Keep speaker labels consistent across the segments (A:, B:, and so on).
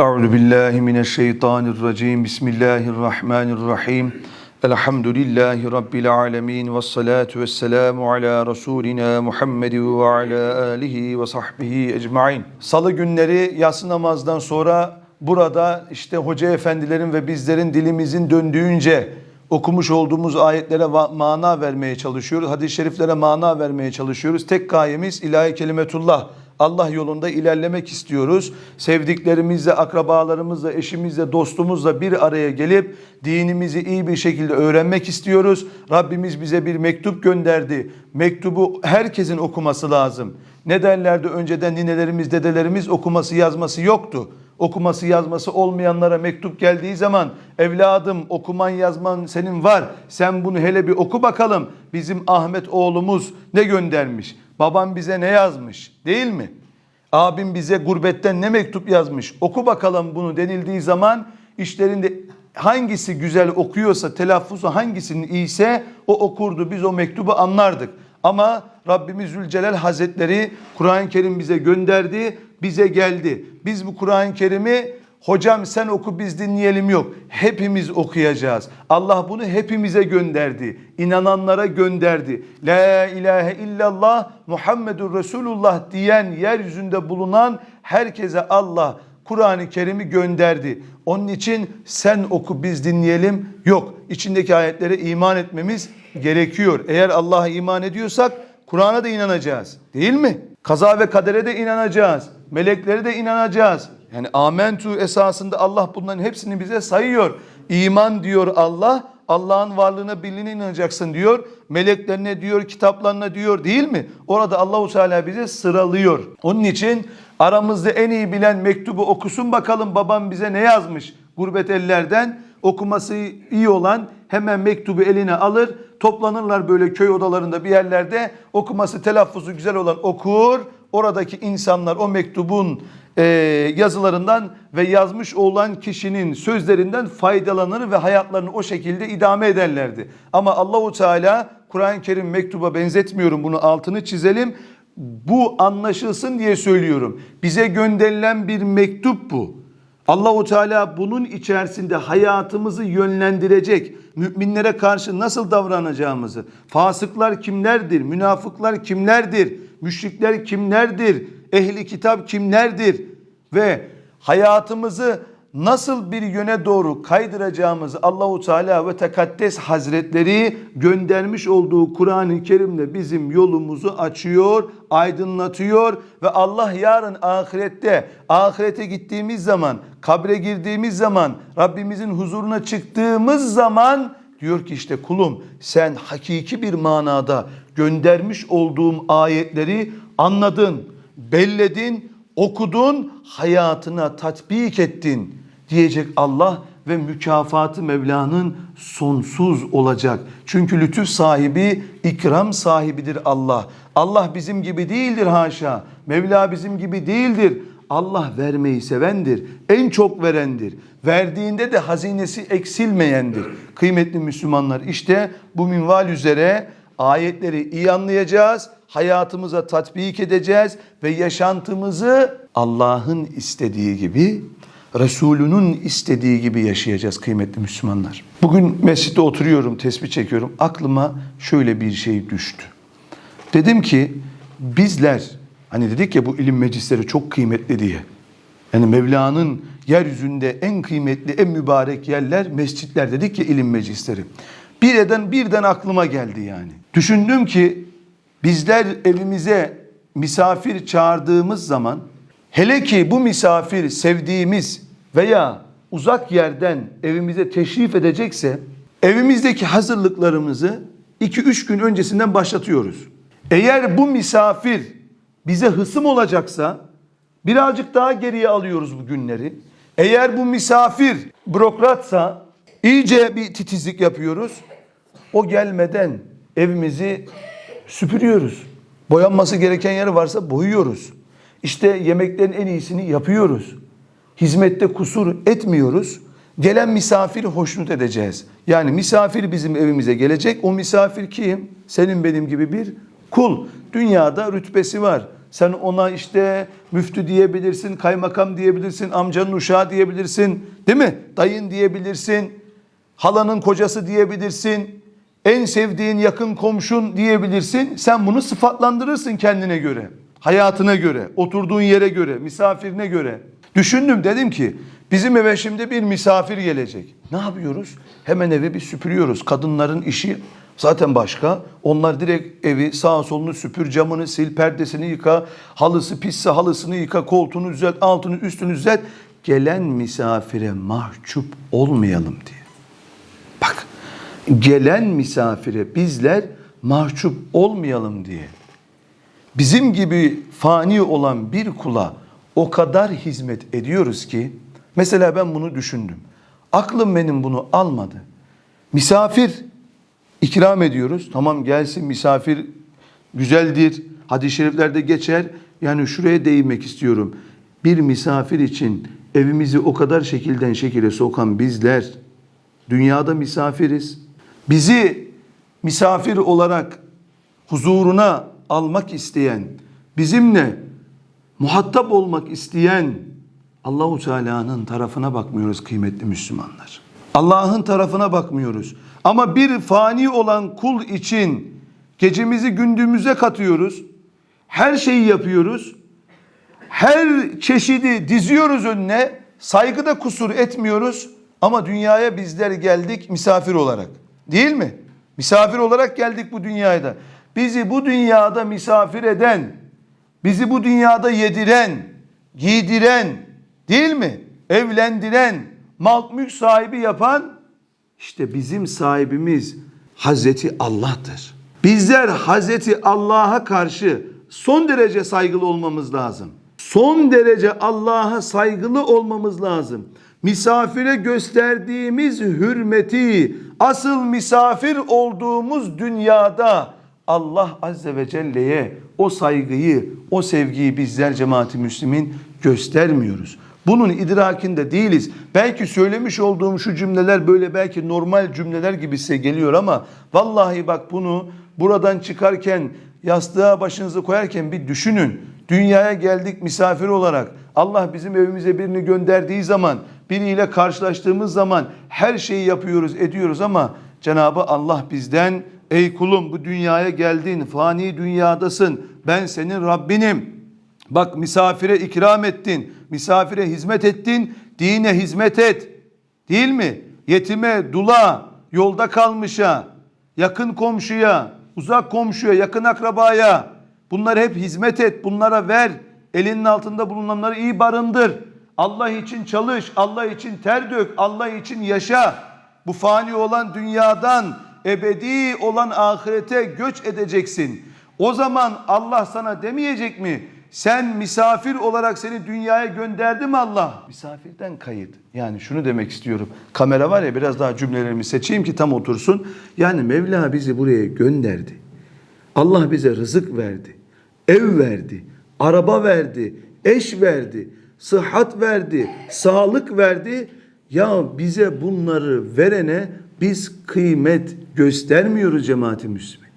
A: Euzu billahi mineşşeytanirracim. Bismillahirrahmanirrahim. Elhamdülillahi rabbil alamin ve salatu vesselamu ala rasulina Muhammed ve ala alihi ve sahbihi ecmaîn. Salı günleri yatsı namazdan sonra burada işte hoca efendilerin ve bizlerin dilimizin döndüğünce okumuş olduğumuz ayetlere mana vermeye çalışıyoruz. Hadis-i şeriflere mana vermeye çalışıyoruz. Tek gayemiz ilahi kelimetullah. Allah yolunda ilerlemek istiyoruz. Sevdiklerimizle, akrabalarımızla, eşimizle, dostumuzla bir araya gelip dinimizi iyi bir şekilde öğrenmek istiyoruz. Rabbimiz bize bir mektup gönderdi. Mektubu herkesin okuması lazım. Ne derlerdi önceden ninelerimiz, dedelerimiz okuması yazması yoktu. Okuması yazması olmayanlara mektup geldiği zaman evladım okuman yazman senin var. Sen bunu hele bir oku bakalım. Bizim Ahmet oğlumuz ne göndermiş? Babam bize ne yazmış? Değil mi? Abim bize gurbetten ne mektup yazmış? Oku bakalım bunu denildiği zaman işlerinde hangisi güzel okuyorsa, telaffuzu hangisinin iyiyse o okurdu. Biz o mektubu anlardık. Ama Rabbimiz Zülcelal Hazretleri Kur'an-ı Kerim bize gönderdi, bize geldi. Biz bu Kur'an-ı Kerim'i hocam sen oku biz dinleyelim yok. Hepimiz okuyacağız. Allah bunu hepimize gönderdi. İnananlara gönderdi. La ilahe illallah Muhammedur Resulullah diyen yeryüzünde bulunan herkese Allah Kur'an-ı Kerim'i gönderdi. Onun için sen oku biz dinleyelim yok. İçindeki ayetlere iman etmemiz gerekiyor. Eğer Allah'a iman ediyorsak Kur'an'a da inanacağız. Değil mi? Kaza ve kadere de inanacağız. Meleklere de inanacağız. Yani amentu esasında Allah bunların hepsini bize sayıyor. İman diyor Allah. Allah'ın varlığına birliğine inanacaksın diyor. Meleklerine diyor, kitaplarına diyor değil mi? Orada Allahu Teala bize sıralıyor. Onun için aramızda en iyi bilen mektubu okusun bakalım babam bize ne yazmış gurbet ellerden. Okuması iyi olan hemen mektubu eline alır. Toplanırlar böyle köy odalarında bir yerlerde. Okuması telaffuzu güzel olan okur. Oradaki insanlar o mektubun e, yazılarından ve yazmış olan kişinin sözlerinden faydalanır ve hayatlarını o şekilde idame ederlerdi. Ama Allahu Teala Kur'an-ı Kerim mektuba benzetmiyorum bunu altını çizelim. Bu anlaşılsın diye söylüyorum. Bize gönderilen bir mektup bu. Allahu Teala bunun içerisinde hayatımızı yönlendirecek, müminlere karşı nasıl davranacağımızı, fasıklar kimlerdir, münafıklar kimlerdir, müşrikler kimlerdir, ehli kitap kimlerdir? Ve hayatımızı nasıl bir yöne doğru kaydıracağımızı Allahu Teala ve Tekaddes Hazretleri göndermiş olduğu Kur'an-ı Kerim'le bizim yolumuzu açıyor, aydınlatıyor ve Allah yarın ahirette ahirete gittiğimiz zaman, kabre girdiğimiz zaman, Rabbimizin huzuruna çıktığımız zaman diyor ki işte kulum sen hakiki bir manada göndermiş olduğum ayetleri anladın, belledin, okudun, hayatına tatbik ettin diyecek Allah ve mükafatı Mevla'nın sonsuz olacak. Çünkü lütuf sahibi, ikram sahibidir Allah. Allah bizim gibi değildir haşa. Mevla bizim gibi değildir. Allah vermeyi sevendir. En çok verendir. Verdiğinde de hazinesi eksilmeyendir. Kıymetli Müslümanlar işte bu minval üzere ayetleri iyi anlayacağız. Hayatımıza tatbik edeceğiz ve yaşantımızı Allah'ın istediği gibi Resulünün istediği gibi yaşayacağız kıymetli Müslümanlar. Bugün mescitte oturuyorum, tesbih çekiyorum. Aklıma şöyle bir şey düştü. Dedim ki bizler hani dedik ya bu ilim meclisleri çok kıymetli diye. Yani Mevla'nın yeryüzünde en kıymetli, en mübarek yerler mescitler dedik ya ilim meclisleri. Birden birden aklıma geldi yani. Düşündüm ki bizler evimize misafir çağırdığımız zaman hele ki bu misafir sevdiğimiz veya uzak yerden evimize teşrif edecekse evimizdeki hazırlıklarımızı 2-3 gün öncesinden başlatıyoruz. Eğer bu misafir bize hısım olacaksa birazcık daha geriye alıyoruz bu günleri. Eğer bu misafir bürokratsa iyice bir titizlik yapıyoruz. O gelmeden evimizi süpürüyoruz. Boyanması gereken yeri varsa boyuyoruz. İşte yemeklerin en iyisini yapıyoruz. Hizmette kusur etmiyoruz. Gelen misafiri hoşnut edeceğiz. Yani misafir bizim evimize gelecek. O misafir kim? Senin benim gibi bir kul. Dünyada rütbesi var. Sen ona işte müftü diyebilirsin, kaymakam diyebilirsin, amcanın uşağı diyebilirsin, değil mi? Dayın diyebilirsin, halanın kocası diyebilirsin, en sevdiğin yakın komşun diyebilirsin. Sen bunu sıfatlandırırsın kendine göre, hayatına göre, oturduğun yere göre, misafirine göre. Düşündüm dedim ki bizim eve şimdi bir misafir gelecek. Ne yapıyoruz? Hemen evi bir süpürüyoruz. Kadınların işi zaten başka. Onlar direkt evi sağa solunu süpür, camını sil, perdesini yıka, halısı pisse halısını yıka, koltuğunu düzelt, altını üstünü düzelt. Gelen misafire mahcup olmayalım diye. Bak gelen misafire bizler mahcup olmayalım diye. Bizim gibi fani olan bir kula o kadar hizmet ediyoruz ki mesela ben bunu düşündüm. Aklım benim bunu almadı. Misafir ikram ediyoruz. Tamam gelsin misafir güzeldir. Hadis-i şeriflerde geçer. Yani şuraya değinmek istiyorum. Bir misafir için evimizi o kadar şekilden şekile sokan bizler dünyada misafiriz. Bizi misafir olarak huzuruna almak isteyen, bizimle muhatap olmak isteyen Allahu Teala'nın tarafına bakmıyoruz kıymetli Müslümanlar. Allah'ın tarafına bakmıyoruz. Ama bir fani olan kul için gecemizi gündüzümüze katıyoruz. Her şeyi yapıyoruz. Her çeşidi diziyoruz önüne. Saygıda kusur etmiyoruz. Ama dünyaya bizler geldik misafir olarak. Değil mi? Misafir olarak geldik bu dünyaya. Bizi bu dünyada misafir eden, bizi bu dünyada yediren, giydiren, değil mi? Evlendiren, mal mülk sahibi yapan işte bizim sahibimiz Hazreti Allah'tır. Bizler Hazreti Allah'a karşı son derece saygılı olmamız lazım. Son derece Allah'a saygılı olmamız lazım. Misafire gösterdiğimiz hürmeti asıl misafir olduğumuz dünyada Allah Azze ve Celle'ye o saygıyı, o sevgiyi bizler cemaati Müslümin göstermiyoruz. Bunun idrakinde değiliz. Belki söylemiş olduğum şu cümleler böyle belki normal cümleler gibi size geliyor ama vallahi bak bunu buradan çıkarken yastığa başınızı koyarken bir düşünün. Dünyaya geldik misafir olarak. Allah bizim evimize birini gönderdiği zaman, biriyle karşılaştığımız zaman her şeyi yapıyoruz, ediyoruz ama Cenabı Allah bizden ey kulum bu dünyaya geldin, fani dünyadasın. Ben senin Rabbinim. Bak misafire ikram ettin, misafire hizmet ettin, dine hizmet et. Değil mi? Yetime, dula, yolda kalmışa, yakın komşuya, uzak komşuya, yakın akrabaya bunları hep hizmet et, bunlara ver. Elinin altında bulunanları iyi barındır. Allah için çalış, Allah için ter dök, Allah için yaşa. Bu fani olan dünyadan ebedi olan ahirete göç edeceksin. O zaman Allah sana demeyecek mi? Sen misafir olarak seni dünyaya gönderdi mi Allah? Misafirden kayıt. Yani şunu demek istiyorum. Kamera var ya biraz daha cümlelerimi seçeyim ki tam otursun. Yani Mevla bizi buraya gönderdi. Allah bize rızık verdi. Ev verdi. Araba verdi. Eş verdi. Sıhhat verdi. Sağlık verdi. Ya bize bunları verene biz kıymet göstermiyoruz cemaati Müslüman.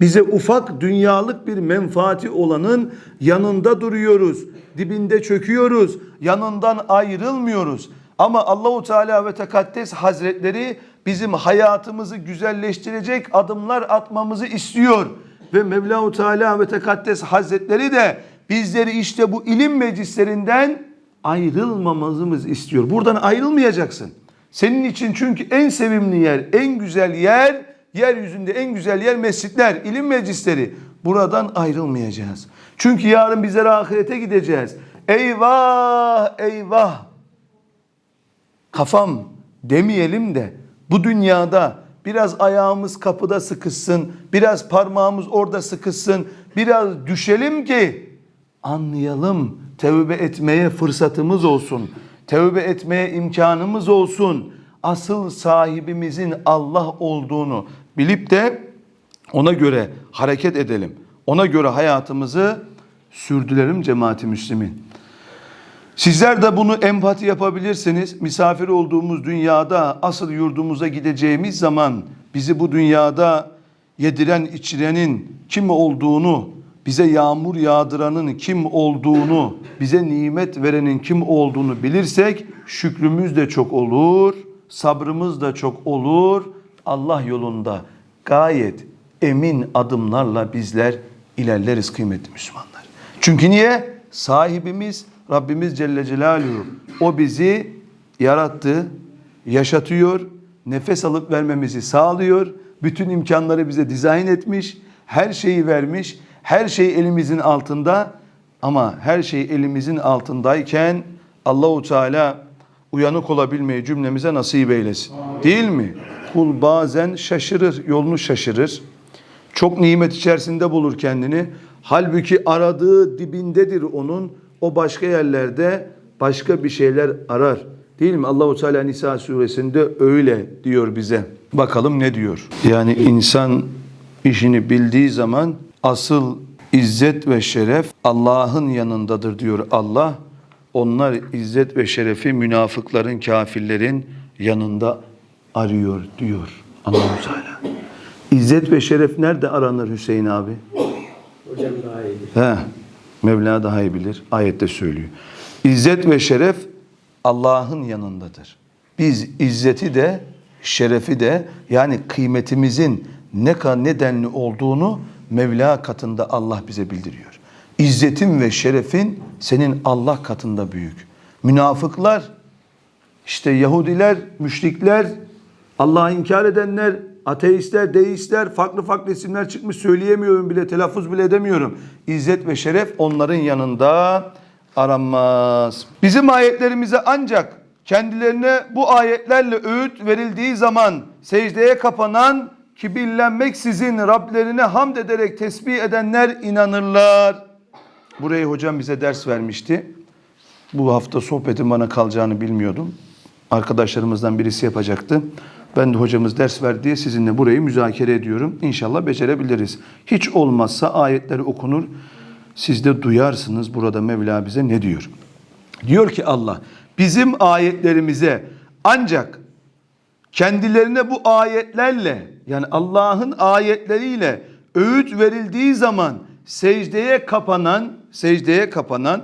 A: Bize ufak dünyalık bir menfaati olanın yanında duruyoruz. Dibinde çöküyoruz. Yanından ayrılmıyoruz. Ama Allahu Teala ve Tekaddes Hazretleri bizim hayatımızı güzelleştirecek adımlar atmamızı istiyor. Ve Mevla-u Teala ve Tekaddes Hazretleri de bizleri işte bu ilim meclislerinden ayrılmamamızı istiyor. Buradan ayrılmayacaksın. Senin için çünkü en sevimli yer, en güzel yer, yeryüzünde en güzel yer mescitler, ilim meclisleri. Buradan ayrılmayacağız. Çünkü yarın bizler ahirete gideceğiz. Eyvah, eyvah. Kafam demeyelim de bu dünyada biraz ayağımız kapıda sıkışsın, biraz parmağımız orada sıkışsın, biraz düşelim ki anlayalım, tevbe etmeye fırsatımız olsun. Tevbe etmeye imkanımız olsun. Asıl sahibimizin Allah olduğunu bilip de ona göre hareket edelim. Ona göre hayatımızı sürdürelim cemaati Müslümin. Sizler de bunu empati yapabilirsiniz. Misafir olduğumuz dünyada asıl yurdumuza gideceğimiz zaman bizi bu dünyada yediren içirenin kim olduğunu bize yağmur yağdıranın kim olduğunu, bize nimet verenin kim olduğunu bilirsek şükrümüz de çok olur, sabrımız da çok olur. Allah yolunda gayet emin adımlarla bizler ilerleriz kıymetli Müslümanlar. Çünkü niye? Sahibimiz Rabbimiz Celle Celaluhu. O bizi yarattı, yaşatıyor, nefes alıp vermemizi sağlıyor. Bütün imkanları bize dizayn etmiş, her şeyi vermiş. Her şey elimizin altında ama her şey elimizin altındayken Allahu Teala uyanık olabilmeyi cümlemize nasip eylesin. Değil mi? Kul bazen şaşırır, yolunu şaşırır. Çok nimet içerisinde bulur kendini. Halbuki aradığı dibindedir onun. O başka yerlerde başka bir şeyler arar. Değil mi? Allahu Teala Nisa suresinde öyle diyor bize. Bakalım ne diyor? Yani insan işini bildiği zaman asıl izzet ve şeref Allah'ın yanındadır diyor Allah. Onlar izzet ve şerefi münafıkların, kafirlerin yanında arıyor diyor Allahu Teala. İzzet ve şeref nerede aranır Hüseyin abi?
B: Hocam daha iyi.
A: He, Mevla daha iyi bilir. Ayette söylüyor. İzzet ve şeref Allah'ın yanındadır. Biz izzeti de şerefi de yani kıymetimizin ne kadar nedenli olduğunu Mevla katında Allah bize bildiriyor. İzzetin ve şerefin senin Allah katında büyük. Münafıklar, işte Yahudiler, müşrikler, Allah'ı inkar edenler, ateistler, deistler, farklı farklı isimler çıkmış söyleyemiyorum bile, telaffuz bile edemiyorum. İzzet ve şeref onların yanında aranmaz. Bizim ayetlerimize ancak kendilerine bu ayetlerle öğüt verildiği zaman secdeye kapanan, kibirlenmeksizin Rablerine hamd ederek tesbih edenler inanırlar. Burayı hocam bize ders vermişti. Bu hafta sohbetin bana kalacağını bilmiyordum. Arkadaşlarımızdan birisi yapacaktı. Ben de hocamız ders verdi diye sizinle burayı müzakere ediyorum. İnşallah becerebiliriz. Hiç olmazsa ayetleri okunur. Siz de duyarsınız burada Mevla bize ne diyor. Diyor ki Allah bizim ayetlerimize ancak kendilerine bu ayetlerle yani Allah'ın ayetleriyle öğüt verildiği zaman secdeye kapanan, secdeye kapanan,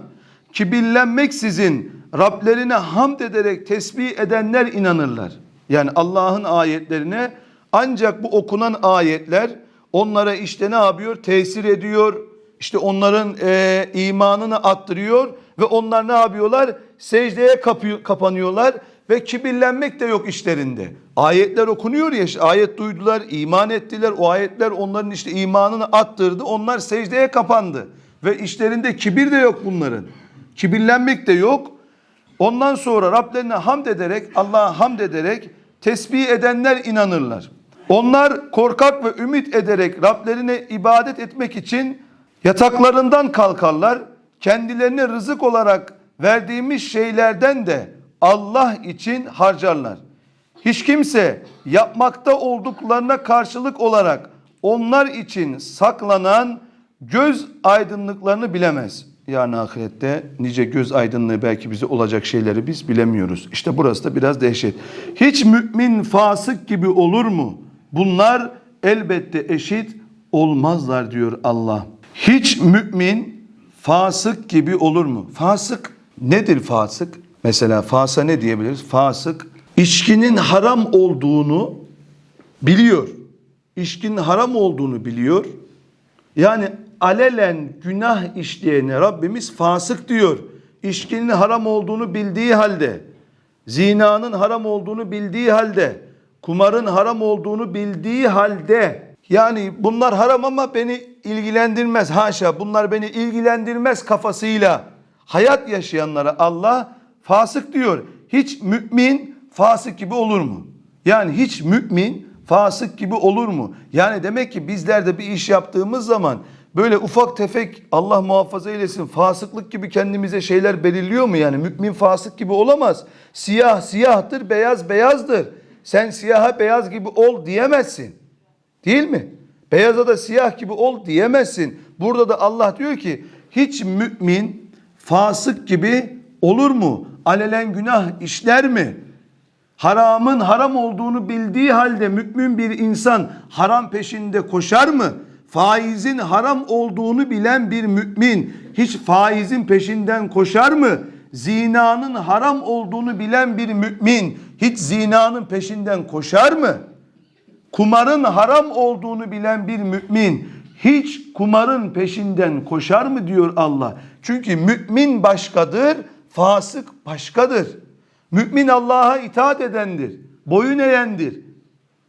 A: kibirlenmeksizin Rablerine hamd ederek tesbih edenler inanırlar. Yani Allah'ın ayetlerine ancak bu okunan ayetler onlara işte ne yapıyor? Tesir ediyor. İşte onların e, imanını arttırıyor ve onlar ne yapıyorlar? Secdeye kapıyor, kapanıyorlar ve kibirlenmek de yok işlerinde. Ayetler okunuyor ya ayet duydular, iman ettiler. O ayetler onların işte imanını arttırdı. Onlar secdeye kapandı. Ve işlerinde kibir de yok bunların. Kibirlenmek de yok. Ondan sonra Rablerine hamd ederek, Allah'a hamd ederek tesbih edenler inanırlar. Onlar korkak ve ümit ederek Rablerine ibadet etmek için yataklarından kalkarlar. Kendilerine rızık olarak verdiğimiz şeylerden de Allah için harcarlar. Hiç kimse yapmakta olduklarına karşılık olarak onlar için saklanan göz aydınlıklarını bilemez. Yani ahirette nice göz aydınlığı belki bize olacak şeyleri biz bilemiyoruz. İşte burası da biraz dehşet. Hiç mümin fasık gibi olur mu? Bunlar elbette eşit olmazlar diyor Allah. Hiç mümin fasık gibi olur mu? Fasık nedir fasık? Mesela fasa ne diyebiliriz? Fasık içkinin haram olduğunu biliyor. İçkinin haram olduğunu biliyor. Yani alelen günah işleyene Rabbimiz fasık diyor. İçkinin haram olduğunu bildiği halde, zinanın haram olduğunu bildiği halde, kumarın haram olduğunu bildiği halde, yani bunlar haram ama beni ilgilendirmez haşa bunlar beni ilgilendirmez kafasıyla hayat yaşayanlara Allah fasık diyor. Hiç mümin fasık gibi olur mu? Yani hiç mümin fasık gibi olur mu? Yani demek ki bizler de bir iş yaptığımız zaman böyle ufak tefek Allah muhafaza eylesin fasıklık gibi kendimize şeyler belirliyor mu? Yani mümin fasık gibi olamaz. Siyah siyahtır, beyaz beyazdır. Sen siyaha beyaz gibi ol diyemezsin. Değil mi? Beyaza da siyah gibi ol diyemezsin. Burada da Allah diyor ki hiç mümin fasık gibi olur mu? Alelen günah işler mi? Haramın haram olduğunu bildiği halde mümin bir insan haram peşinde koşar mı? faizin haram olduğunu bilen bir mümin hiç faizin peşinden koşar mı? Zinanın haram olduğunu bilen bir mümin hiç zinanın peşinden koşar mı? Kumarın haram olduğunu bilen bir mümin hiç kumarın peşinden koşar mı diyor Allah. Çünkü mümin başkadır, fasık başkadır. Mümin Allah'a itaat edendir, boyun eğendir.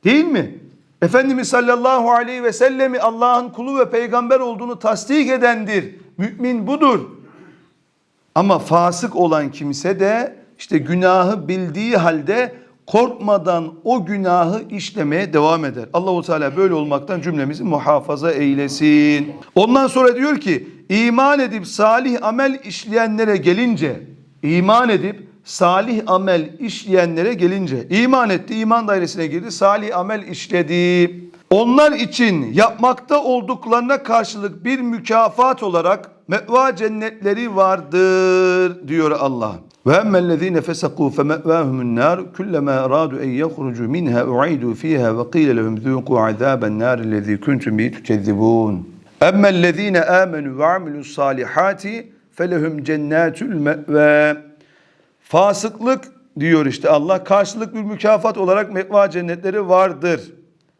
A: Değil mi? Efendimiz sallallahu aleyhi ve sellemi Allah'ın kulu ve peygamber olduğunu tasdik edendir. Mümin budur. Ama fasık olan kimse de işte günahı bildiği halde korkmadan o günahı işlemeye devam eder. Allahu Teala böyle olmaktan cümlemizi muhafaza eylesin. Ondan sonra diyor ki iman edip salih amel işleyenlere gelince iman edip salih amel işleyenlere gelince iman etti, iman dairesine girdi, salih amel işledi. Onlar için yapmakta olduklarına karşılık bir mükafat olarak meva cennetleri vardır diyor Allah. Ve emmellezine fesaku femevahumun nar kullama aradu en yahrucu minha u'idu fiha ve qila lehum zuqu azaben nar allazi kuntum bihi tukezzibun. Emmellezine amenu ve amilus salihati felehum cennetul me've. Fasıklık diyor işte Allah karşılık bir mükafat olarak mekva cennetleri vardır.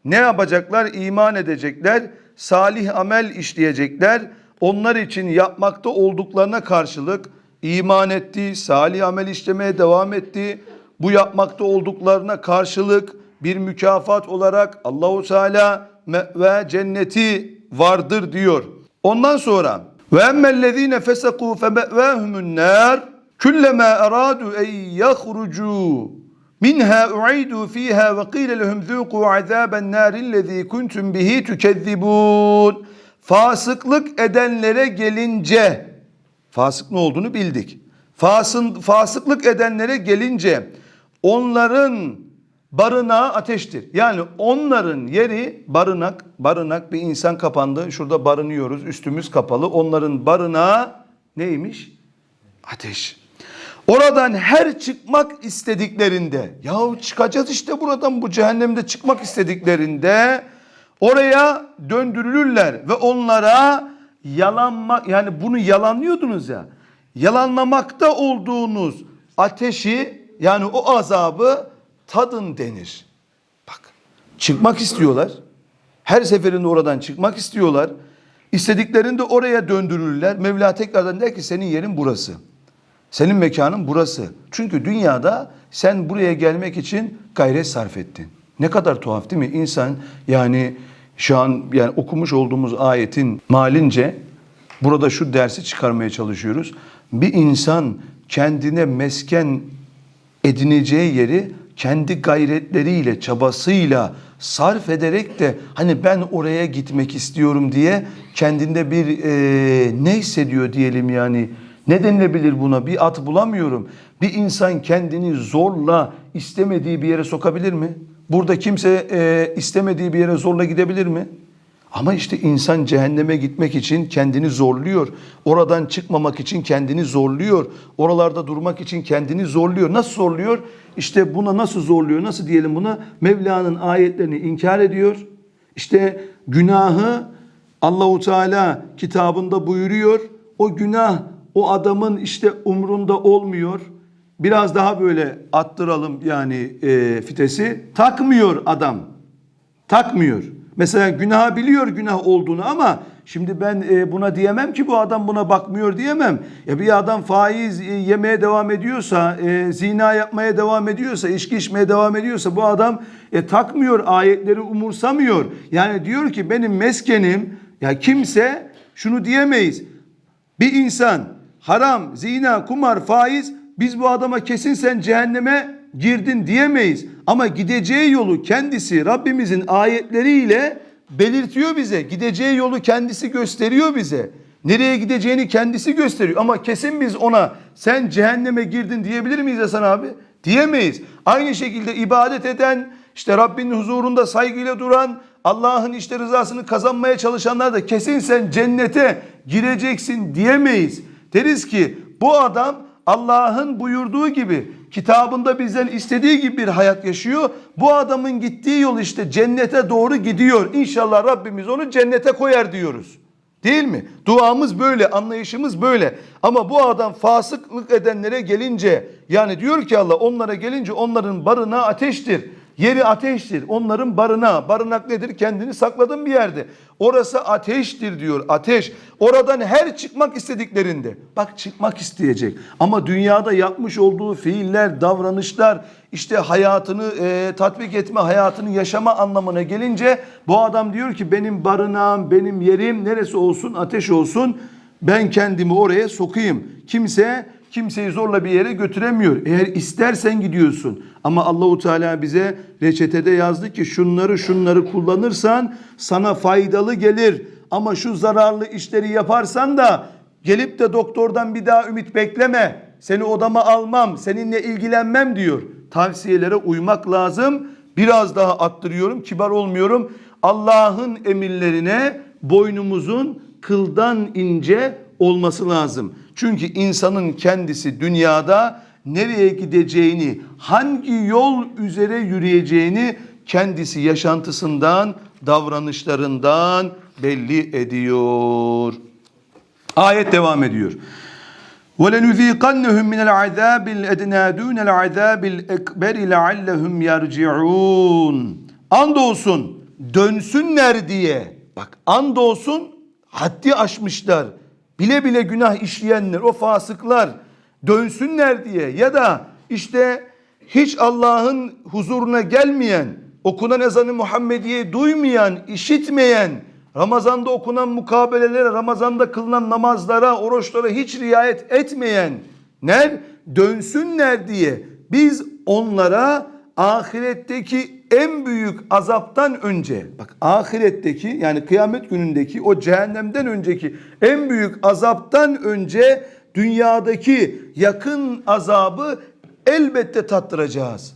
A: Ne yapacaklar? İman edecekler, salih amel işleyecekler. Onlar için yapmakta olduklarına karşılık iman etti, salih amel işlemeye devam etti. Bu yapmakta olduklarına karşılık bir mükafat olarak Allahu Teala ve cenneti vardır diyor. Ondan sonra ve emmellezine fesaku femevahumun nar kullama aradu en yahrucu minha u'idu fiha ve qila lehum zuqu azaben narillezî kuntum bihi tukezzibun. Fasıklık edenlere gelince fasık ne olduğunu bildik. Fasın, fasıklık edenlere gelince onların barınağı ateştir. Yani onların yeri barınak, barınak bir insan kapandı. Şurada barınıyoruz, üstümüz kapalı. Onların barınağı neymiş? Ateş. Oradan her çıkmak istediklerinde, yahu çıkacağız işte buradan bu cehennemde çıkmak istediklerinde oraya döndürülürler ve onlara yalanma yani bunu yalanlıyordunuz ya. Yalanlamakta olduğunuz ateşi yani o azabı tadın denir. Bak çıkmak istiyorlar. Her seferinde oradan çıkmak istiyorlar. İstediklerinde oraya döndürürler. Mevla tekrardan der ki senin yerin burası. Senin mekanın burası. Çünkü dünyada sen buraya gelmek için gayret sarf ettin. Ne kadar tuhaf değil mi? İnsan yani şu an yani okumuş olduğumuz ayetin malince burada şu dersi çıkarmaya çalışıyoruz. Bir insan kendine mesken edineceği yeri kendi gayretleriyle, çabasıyla sarf ederek de hani ben oraya gitmek istiyorum diye kendinde bir e, ne hissediyor diyelim yani ne denilebilir buna bir at bulamıyorum. Bir insan kendini zorla istemediği bir yere sokabilir mi? Burada kimse e, istemediği bir yere zorla gidebilir mi? Ama işte insan cehenneme gitmek için kendini zorluyor. Oradan çıkmamak için kendini zorluyor. Oralarda durmak için kendini zorluyor. Nasıl zorluyor? İşte buna nasıl zorluyor? Nasıl diyelim buna? Mevla'nın ayetlerini inkar ediyor. İşte günahı Allahu Teala kitabında buyuruyor. O günah o adamın işte umrunda olmuyor. Biraz daha böyle attıralım yani e, fitesi. Takmıyor adam. Takmıyor. Mesela günah biliyor günah olduğunu ama şimdi ben e, buna diyemem ki bu adam buna bakmıyor diyemem. Ya bir adam faiz e, yemeye devam ediyorsa, e, zina yapmaya devam ediyorsa, içki içmeye devam ediyorsa bu adam e, takmıyor ayetleri umursamıyor. Yani diyor ki benim meskenim ya kimse şunu diyemeyiz. Bir insan haram, zina, kumar, faiz biz bu adama kesin sen cehenneme girdin diyemeyiz. Ama gideceği yolu kendisi Rabbimizin ayetleriyle belirtiyor bize. Gideceği yolu kendisi gösteriyor bize. Nereye gideceğini kendisi gösteriyor. Ama kesin biz ona sen cehenneme girdin diyebilir miyiz Hasan abi? Diyemeyiz. Aynı şekilde ibadet eden, işte Rabbinin huzurunda saygıyla duran, Allah'ın işte rızasını kazanmaya çalışanlar da kesin sen cennete gireceksin diyemeyiz. Deriz ki bu adam Allah'ın buyurduğu gibi Kitabında bizden istediği gibi bir hayat yaşıyor. Bu adamın gittiği yol işte cennete doğru gidiyor. İnşallah Rabbimiz onu cennete koyar diyoruz. Değil mi? Duamız böyle, anlayışımız böyle. Ama bu adam fasıklık edenlere gelince yani diyor ki Allah onlara gelince onların barınağı ateştir. Yeri ateştir. Onların barınağı. Barınak nedir? Kendini sakladığın bir yerde. Orası ateştir diyor. Ateş. Oradan her çıkmak istediklerinde. Bak çıkmak isteyecek. Ama dünyada yapmış olduğu fiiller, davranışlar, işte hayatını e, tatbik etme, hayatını yaşama anlamına gelince bu adam diyor ki benim barınağım, benim yerim neresi olsun? Ateş olsun. Ben kendimi oraya sokayım. Kimse kimseyi zorla bir yere götüremiyor. Eğer istersen gidiyorsun. Ama Allahu Teala bize reçetede yazdı ki şunları şunları kullanırsan sana faydalı gelir. Ama şu zararlı işleri yaparsan da gelip de doktordan bir daha ümit bekleme. Seni odama almam, seninle ilgilenmem diyor. Tavsiyelere uymak lazım. Biraz daha attırıyorum, kibar olmuyorum. Allah'ın emirlerine boynumuzun kıldan ince olması lazım. Çünkü insanın kendisi dünyada nereye gideceğini, hangi yol üzere yürüyeceğini kendisi yaşantısından, davranışlarından belli ediyor. Ayet devam ediyor. وَلَنُذ۪يقَنَّهُمْ مِنَ الْعَذَابِ الْاَدْنَى دُونَ الْعَذَابِ الْاَكْبَرِ لَعَلَّهُمْ يَرْجِعُونَ Andolsun dönsünler diye. Bak andolsun haddi aşmışlar. Bile bile günah işleyenler, o fasıklar dönsünler diye ya da işte hiç Allah'ın huzuruna gelmeyen, okunan ezanı Muhammediye duymayan, işitmeyen, Ramazanda okunan mukabelelere, Ramazanda kılınan namazlara, oruçlara hiç riayet etmeyenler dönsünler diye biz onlara ahiretteki en büyük azaptan önce bak ahiretteki yani kıyamet günündeki o cehennemden önceki en büyük azaptan önce dünyadaki yakın azabı elbette tattıracağız.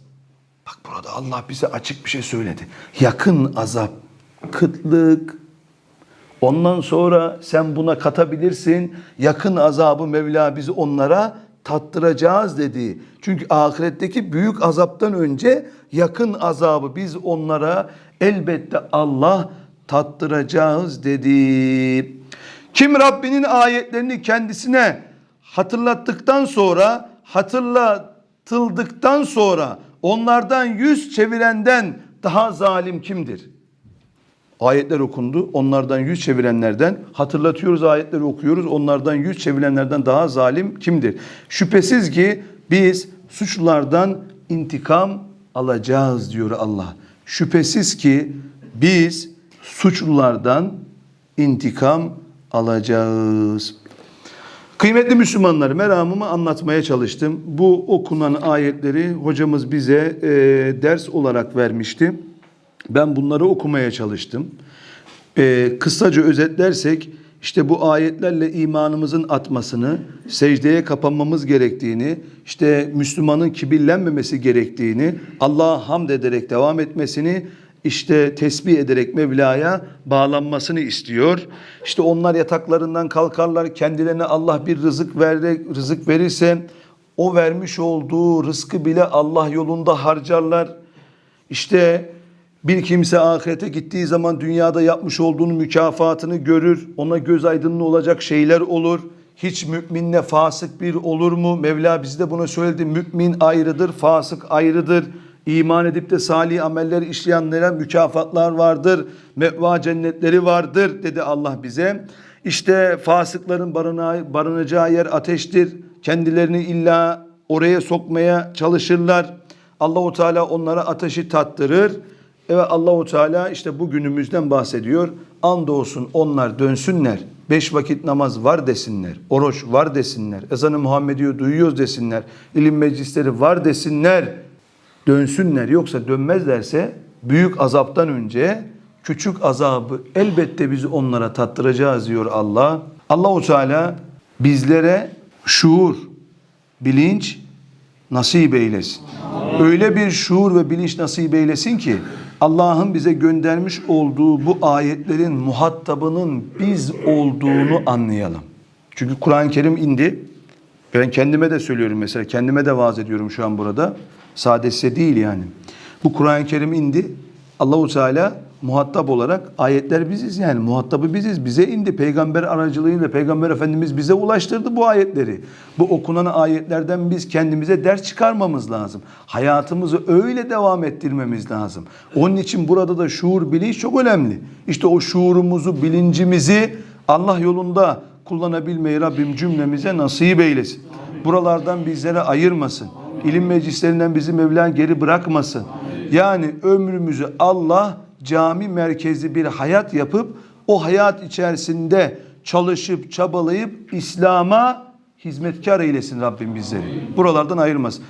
A: Bak burada Allah bize açık bir şey söyledi. Yakın azap, kıtlık, Ondan sonra sen buna katabilirsin. Yakın azabı Mevla bizi onlara tattıracağız dedi. Çünkü ahiretteki büyük azaptan önce yakın azabı biz onlara elbette Allah tattıracağız dedi. Kim Rabbinin ayetlerini kendisine hatırlattıktan sonra, hatırlatıldıktan sonra onlardan yüz çevirenden daha zalim kimdir? Ayetler okundu. Onlardan yüz çevirenlerden hatırlatıyoruz ayetleri okuyoruz. Onlardan yüz çevirenlerden daha zalim kimdir? Şüphesiz ki biz suçlulardan intikam alacağız diyor Allah. Şüphesiz ki biz suçlulardan intikam alacağız. Kıymetli Müslümanlar meramımı anlatmaya çalıştım. Bu okunan ayetleri hocamız bize e, ders olarak vermişti. Ben bunları okumaya çalıştım. Ee, kısaca özetlersek işte bu ayetlerle imanımızın atmasını, secdeye kapanmamız gerektiğini, işte Müslümanın kibirlenmemesi gerektiğini, Allah'a hamd ederek devam etmesini, işte tesbih ederek Mevla'ya bağlanmasını istiyor. İşte onlar yataklarından kalkarlar, kendilerine Allah bir rızık verir, rızık verirse o vermiş olduğu rızkı bile Allah yolunda harcarlar. İşte bir kimse ahirete gittiği zaman dünyada yapmış olduğunun mükafatını görür. Ona göz aydınlığı olacak şeyler olur. Hiç müminle fasık bir olur mu? Mevla bizi de buna söyledi. Mümin ayrıdır, fasık ayrıdır. İman edip de salih ameller işleyenlere mükafatlar vardır. Mevva cennetleri vardır dedi Allah bize. İşte fasıkların barınağı, barınacağı yer ateştir. Kendilerini illa oraya sokmaya çalışırlar. Allahu Teala onlara ateşi tattırır. Evet Allahu Teala işte bu günümüzden bahsediyor. Andolsun onlar dönsünler. Beş vakit namaz var desinler. Oruç var desinler. Ezanı Muhammediye duyuyoruz desinler. İlim meclisleri var desinler. Dönsünler. Yoksa dönmezlerse büyük azaptan önce küçük azabı elbette bizi onlara tattıracağız diyor Allah. Allahu Teala bizlere şuur, bilinç nasip eylesin. Öyle bir şuur ve bilinç nasip eylesin ki Allah'ın bize göndermiş olduğu bu ayetlerin muhatabının biz olduğunu anlayalım. Çünkü Kur'an-ı Kerim indi. Ben kendime de söylüyorum mesela. Kendime de vaaz ediyorum şu an burada. Sadece değil yani. Bu Kur'an-ı Kerim indi. Allahu Teala muhatap olarak ayetler biziz yani muhatabı biziz. Bize indi. Peygamber aracılığıyla Peygamber Efendimiz bize ulaştırdı bu ayetleri. Bu okunan ayetlerden biz kendimize ders çıkarmamız lazım. Hayatımızı öyle devam ettirmemiz lazım. Onun için burada da şuur bilinç çok önemli. İşte o şuurumuzu, bilincimizi Allah yolunda kullanabilmeyi Rabbim cümlemize nasip eylesin. Buralardan bizlere ayırmasın. İlim meclislerinden bizi Mevla geri bırakmasın. Yani ömrümüzü Allah cami merkezli bir hayat yapıp o hayat içerisinde çalışıp çabalayıp İslam'a hizmetkar eylesin Rabbim bizleri. Buralardan ayırmasın.